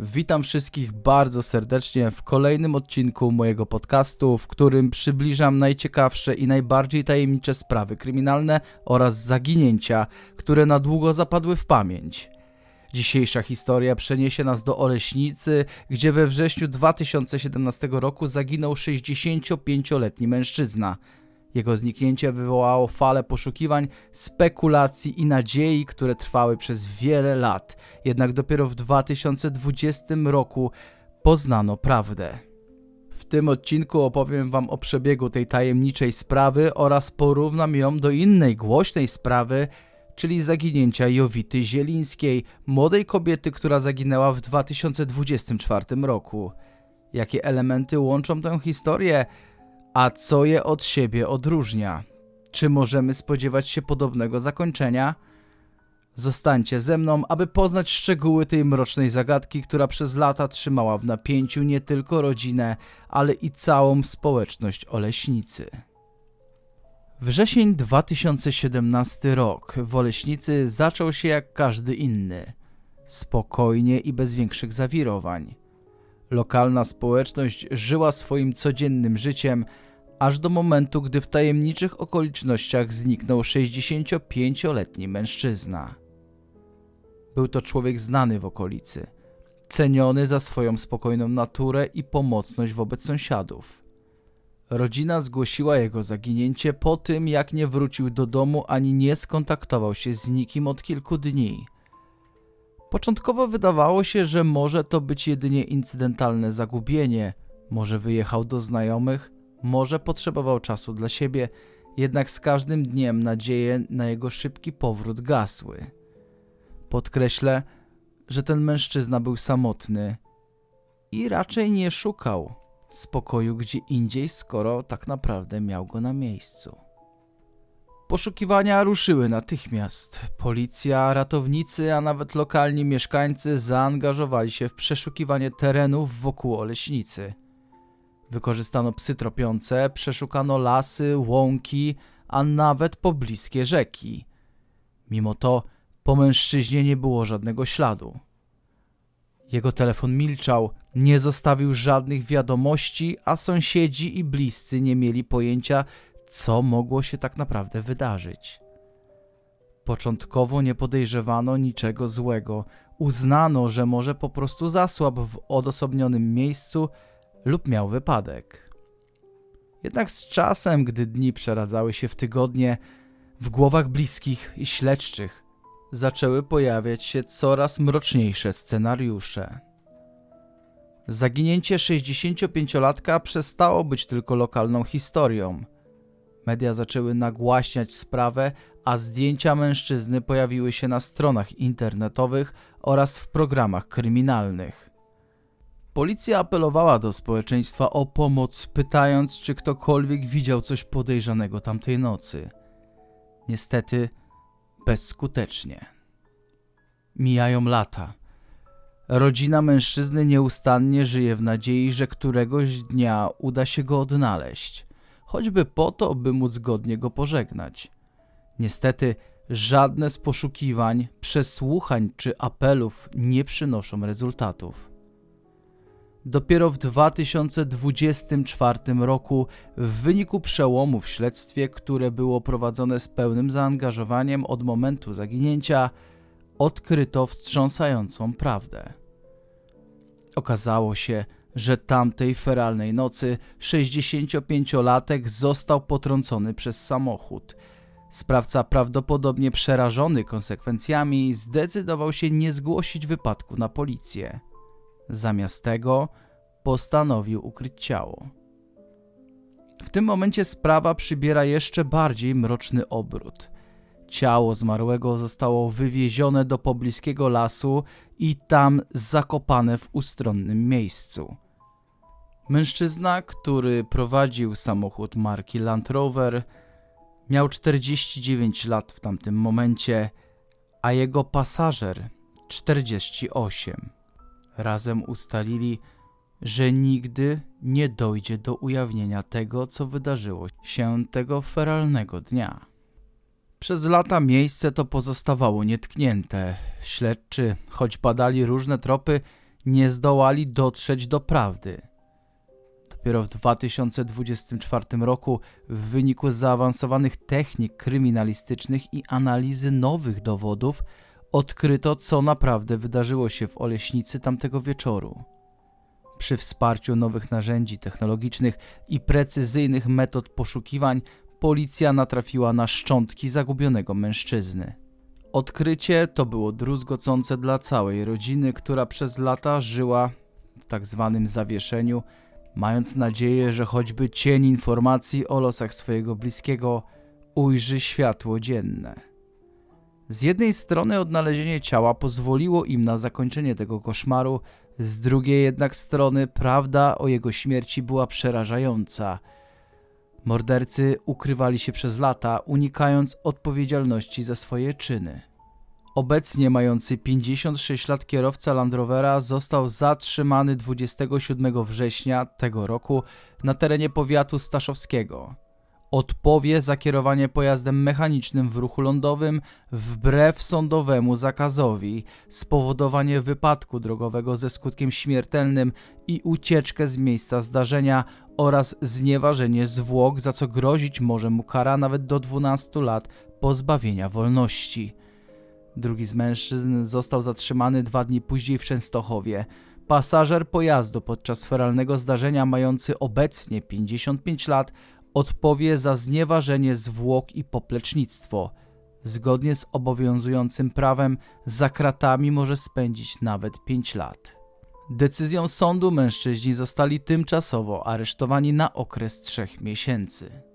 Witam wszystkich bardzo serdecznie w kolejnym odcinku mojego podcastu, w którym przybliżam najciekawsze i najbardziej tajemnicze sprawy kryminalne oraz zaginięcia, które na długo zapadły w pamięć. Dzisiejsza historia przeniesie nas do Oleśnicy, gdzie we wrześniu 2017 roku zaginął 65-letni mężczyzna. Jego zniknięcie wywołało falę poszukiwań, spekulacji i nadziei, które trwały przez wiele lat. Jednak dopiero w 2020 roku poznano prawdę. W tym odcinku opowiem Wam o przebiegu tej tajemniczej sprawy oraz porównam ją do innej głośnej sprawy, czyli zaginięcia Jowity Zielińskiej, młodej kobiety, która zaginęła w 2024 roku. Jakie elementy łączą tę historię? A co je od siebie odróżnia? Czy możemy spodziewać się podobnego zakończenia? Zostańcie ze mną, aby poznać szczegóły tej mrocznej zagadki, która przez lata trzymała w napięciu nie tylko rodzinę, ale i całą społeczność Oleśnicy. Wrzesień 2017 rok w Oleśnicy zaczął się jak każdy inny. Spokojnie i bez większych zawirowań. Lokalna społeczność żyła swoim codziennym życiem, aż do momentu, gdy w tajemniczych okolicznościach zniknął 65-letni mężczyzna. Był to człowiek znany w okolicy, ceniony za swoją spokojną naturę i pomocność wobec sąsiadów. Rodzina zgłosiła jego zaginięcie po tym, jak nie wrócił do domu ani nie skontaktował się z nikim od kilku dni. Początkowo wydawało się, że może to być jedynie incydentalne zagubienie, może wyjechał do znajomych, może potrzebował czasu dla siebie, jednak z każdym dniem nadzieje na jego szybki powrót gasły. Podkreślę, że ten mężczyzna był samotny i raczej nie szukał spokoju gdzie indziej, skoro tak naprawdę miał go na miejscu. Poszukiwania ruszyły natychmiast. Policja, ratownicy, a nawet lokalni mieszkańcy zaangażowali się w przeszukiwanie terenów wokół Oleśnicy. Wykorzystano psy tropiące, przeszukano lasy, łąki, a nawet pobliskie rzeki. Mimo to po mężczyźnie nie było żadnego śladu. Jego telefon milczał, nie zostawił żadnych wiadomości, a sąsiedzi i bliscy nie mieli pojęcia, co mogło się tak naprawdę wydarzyć. Początkowo nie podejrzewano niczego złego. Uznano, że może po prostu zasłabł w odosobnionym miejscu lub miał wypadek. Jednak z czasem, gdy dni przeradzały się w tygodnie, w głowach bliskich i śledczych zaczęły pojawiać się coraz mroczniejsze scenariusze. Zaginięcie 65-latka przestało być tylko lokalną historią. Media zaczęły nagłaśniać sprawę, a zdjęcia mężczyzny pojawiły się na stronach internetowych oraz w programach kryminalnych. Policja apelowała do społeczeństwa o pomoc, pytając, czy ktokolwiek widział coś podejrzanego tamtej nocy. Niestety, bezskutecznie. Mijają lata. Rodzina mężczyzny nieustannie żyje w nadziei, że któregoś dnia uda się go odnaleźć, choćby po to, by móc godnie go pożegnać. Niestety, żadne z poszukiwań, przesłuchań czy apelów nie przynoszą rezultatów. Dopiero w 2024 roku, w wyniku przełomu w śledztwie, które było prowadzone z pełnym zaangażowaniem od momentu zaginięcia, odkryto wstrząsającą prawdę. Okazało się, że tamtej feralnej nocy 65-latek został potrącony przez samochód. Sprawca, prawdopodobnie przerażony konsekwencjami, zdecydował się nie zgłosić wypadku na policję. Zamiast tego postanowił ukryć ciało. W tym momencie sprawa przybiera jeszcze bardziej mroczny obrót. Ciało zmarłego zostało wywiezione do pobliskiego lasu i tam zakopane w ustronnym miejscu. Mężczyzna, który prowadził samochód marki Land Rover, miał 49 lat w tamtym momencie, a jego pasażer 48. Razem ustalili, że nigdy nie dojdzie do ujawnienia tego, co wydarzyło się tego feralnego dnia. Przez lata miejsce to pozostawało nietknięte. Śledczy, choć badali różne tropy, nie zdołali dotrzeć do prawdy. Dopiero w 2024 roku, w wyniku zaawansowanych technik kryminalistycznych i analizy nowych dowodów, odkryto, co naprawdę wydarzyło się w Oleśnicy tamtego wieczoru. Przy wsparciu nowych narzędzi technologicznych i precyzyjnych metod poszukiwań, policja natrafiła na szczątki zagubionego mężczyzny. Odkrycie to było druzgocące dla całej rodziny, która przez lata żyła w tak zwanym zawieszeniu, mając nadzieję, że choćby cień informacji o losach swojego bliskiego ujrzy światło dzienne. Z jednej strony odnalezienie ciała pozwoliło im na zakończenie tego koszmaru, z drugiej jednak strony prawda o jego śmierci była przerażająca. Mordercy ukrywali się przez lata, unikając odpowiedzialności za swoje czyny. Obecnie mający 56 lat kierowca Land Rovera został zatrzymany 27 września tego roku na terenie powiatu staszowskiego. Odpowie za kierowanie pojazdem mechanicznym w ruchu lądowym wbrew sądowemu zakazowi, spowodowanie wypadku drogowego ze skutkiem śmiertelnym i ucieczkę z miejsca zdarzenia oraz znieważenie zwłok, za co grozić może mu kara nawet do 12 lat pozbawienia wolności. Drugi z mężczyzn został zatrzymany dwa dni później w Częstochowie. Pasażer pojazdu podczas feralnego zdarzenia, mający obecnie 55 lat, odpowie za znieważenie zwłok i poplecznictwo. Zgodnie z obowiązującym prawem, za kratami może spędzić nawet 5 lat. Decyzją sądu mężczyźni zostali tymczasowo aresztowani na okres 3 miesięcy.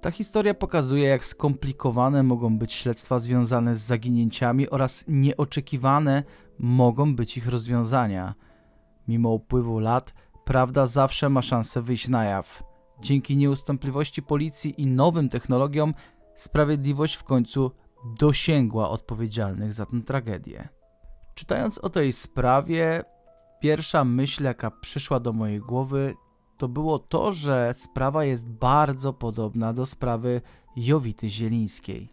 Ta historia pokazuje, jak skomplikowane mogą być śledztwa związane z zaginięciami oraz nieoczekiwane mogą być ich rozwiązania. Mimo upływu lat, prawda zawsze ma szansę wyjść na jaw. Dzięki nieustępliwości policji i nowym technologiom, sprawiedliwość w końcu dosięgła odpowiedzialnych za tę tragedię. Czytając o tej sprawie, pierwsza myśl, jaka przyszła do mojej głowy, to było to, że sprawa jest bardzo podobna do sprawy Jowity Zielińskiej.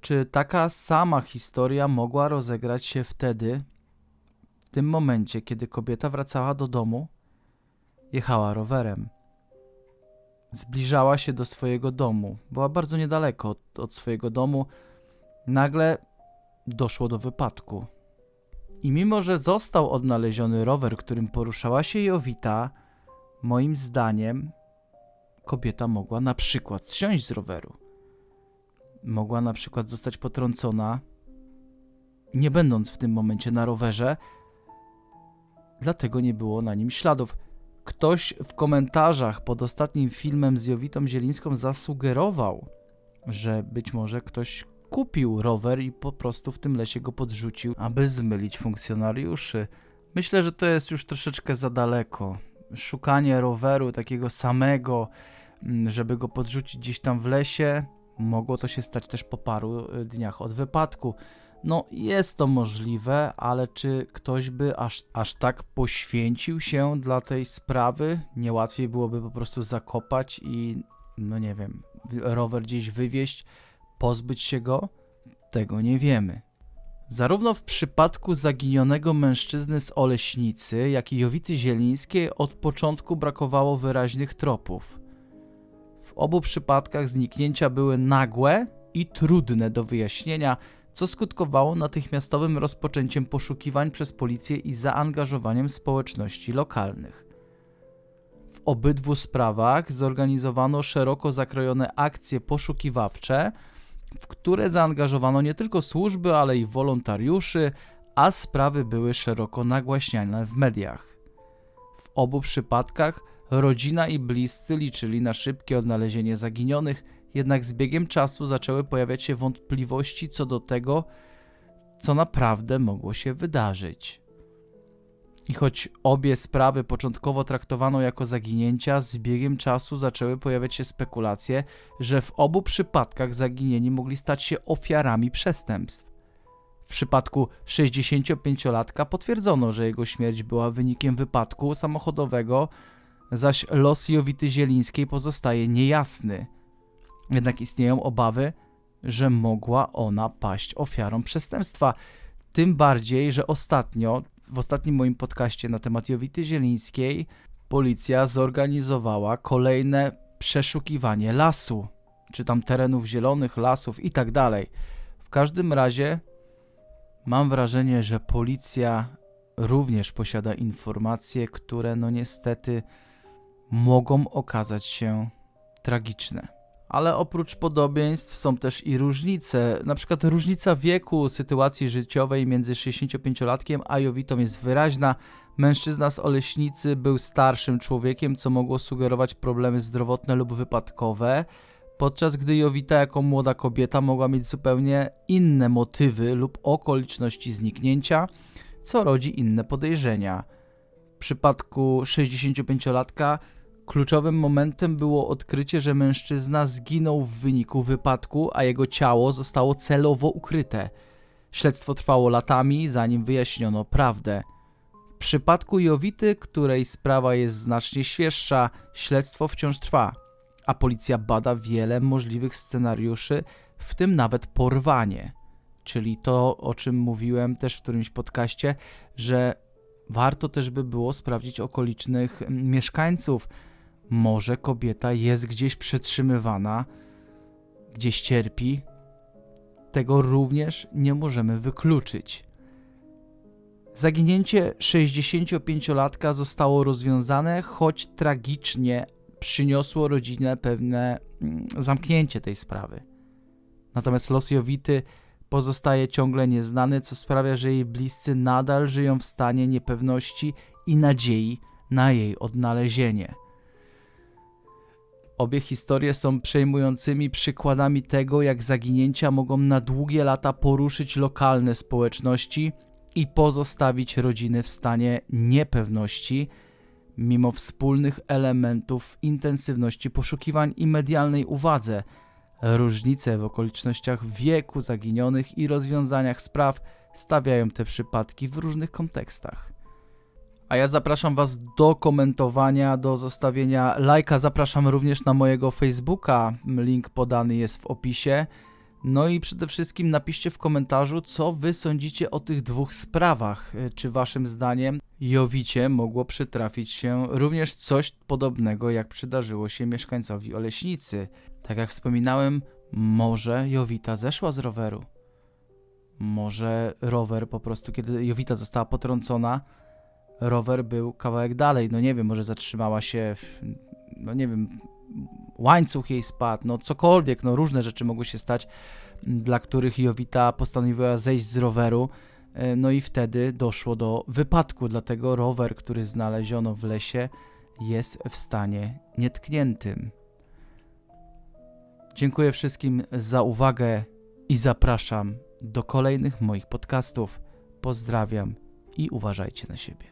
Czy taka sama historia mogła rozegrać się wtedy, w tym momencie, kiedy kobieta wracała do domu? Jechała rowerem. Zbliżała się do swojego domu. Była bardzo niedaleko od, od swojego domu. Nagle doszło do wypadku. I mimo, że został odnaleziony rower, którym poruszała się Jowita, moim zdaniem kobieta mogła na przykład zsiąść z roweru. Mogła na przykład zostać potrącona, nie będąc w tym momencie na rowerze, dlatego nie było na nim śladów. Ktoś w komentarzach pod ostatnim filmem z Jowitą Zielińską zasugerował, że być może ktoś kupił rower i po prostu w tym lesie go podrzucił, aby zmylić funkcjonariuszy. Myślę, że to jest już troszeczkę za daleko. Szukanie roweru takiego samego, mm, żeby go podrzucić gdzieś tam w lesie, mogło to się stać też po paru y, dniach od wypadku. No, jest to możliwe, ale czy ktoś by aż, aż tak poświęcił się dla tej sprawy? Nie łatwiej byłoby po prostu zakopać i, no nie wiem, rower gdzieś wywieźć, pozbyć się go? Tego nie wiemy. Zarówno w przypadku zaginionego mężczyzny z Oleśnicy, jak i Jowity Zielińskiej od początku brakowało wyraźnych tropów. W obu przypadkach zniknięcia były nagłe i trudne do wyjaśnienia, co skutkowało natychmiastowym rozpoczęciem poszukiwań przez policję i zaangażowaniem społeczności lokalnych. W obydwu sprawach zorganizowano szeroko zakrojone akcje poszukiwawcze, w które zaangażowano nie tylko służby, ale i wolontariuszy, a sprawy były szeroko nagłaśniane w mediach. W obu przypadkach rodzina i bliscy liczyli na szybkie odnalezienie zaginionych, jednak z biegiem czasu zaczęły pojawiać się wątpliwości co do tego, co naprawdę mogło się wydarzyć. I choć obie sprawy początkowo traktowano jako zaginięcia, z biegiem czasu zaczęły pojawiać się spekulacje, że w obu przypadkach zaginieni mogli stać się ofiarami przestępstw. W przypadku 65-latka potwierdzono, że jego śmierć była wynikiem wypadku samochodowego, zaś los Jowity Zielińskiej pozostaje niejasny. Jednak istnieją obawy, że mogła ona paść ofiarą przestępstwa. Tym bardziej, że ostatnio w ostatnim moim podcaście na temat Jowity Zielińskiej policja zorganizowała kolejne przeszukiwanie lasu, czy tam terenów zielonych, lasów i tak dalej. W każdym razie mam wrażenie, że policja również posiada informacje, które no niestety mogą okazać się tragiczne. Ale oprócz podobieństw są też i różnice. Na przykład różnica wieku sytuacji życiowej między 65-latkiem a Jowitą jest wyraźna. Mężczyzna z Oleśnicy był starszym człowiekiem, co mogło sugerować problemy zdrowotne lub wypadkowe, podczas gdy Jowita jako młoda kobieta mogła mieć zupełnie inne motywy lub okoliczności zniknięcia, co rodzi inne podejrzenia. W przypadku 65-latka kluczowym momentem było odkrycie, że mężczyzna zginął w wyniku wypadku, a jego ciało zostało celowo ukryte. Śledztwo trwało latami, zanim wyjaśniono prawdę. W przypadku Jowity, której sprawa jest znacznie świeższa, śledztwo wciąż trwa, a policja bada wiele możliwych scenariuszy, w tym nawet porwanie. Czyli to, o czym mówiłem też w którymś podcaście, że warto też by było sprawdzić okolicznych mm, mieszkańców. Może kobieta jest gdzieś przetrzymywana, gdzieś cierpi. Tego również nie możemy wykluczyć. Zaginięcie 65-latka zostało rozwiązane, choć tragicznie przyniosło rodzinę pewne mm, zamknięcie tej sprawy. Natomiast los Jowity pozostaje ciągle nieznany, co sprawia, że jej bliscy nadal żyją w stanie niepewności i nadziei na jej odnalezienie. Obie historie są przejmującymi przykładami tego, jak zaginięcia mogą na długie lata poruszyć lokalne społeczności i pozostawić rodziny w stanie niepewności, mimo wspólnych elementów intensywności poszukiwań i medialnej uwadze. Różnice w okolicznościach wieku zaginionych i rozwiązaniach spraw stawiają te przypadki w różnych kontekstach. A ja zapraszam Was do komentowania, do zostawienia lajka. Zapraszam również na mojego Facebooka. Link podany jest w opisie. No i przede wszystkim napiszcie w komentarzu, co Wy sądzicie o tych dwóch sprawach. Czy Waszym zdaniem Jowicie mogło przytrafić się również coś podobnego, jak przydarzyło się mieszkańcowi Oleśnicy? Tak jak wspominałem, może Jowita zeszła z roweru. Może rower po prostu, kiedy Jowita została potrącona, rower był kawałek dalej. No nie wiem, może zatrzymała się, no nie wiem, łańcuch jej spadł, no cokolwiek, no różne rzeczy mogły się stać, dla których Jowita postanowiła zejść z roweru. E, No i wtedy doszło do wypadku, dlatego rower, który znaleziono w lesie, jest w stanie nietkniętym. Dziękuję wszystkim za uwagę i zapraszam do kolejnych moich podcastów. Pozdrawiam i uważajcie na siebie.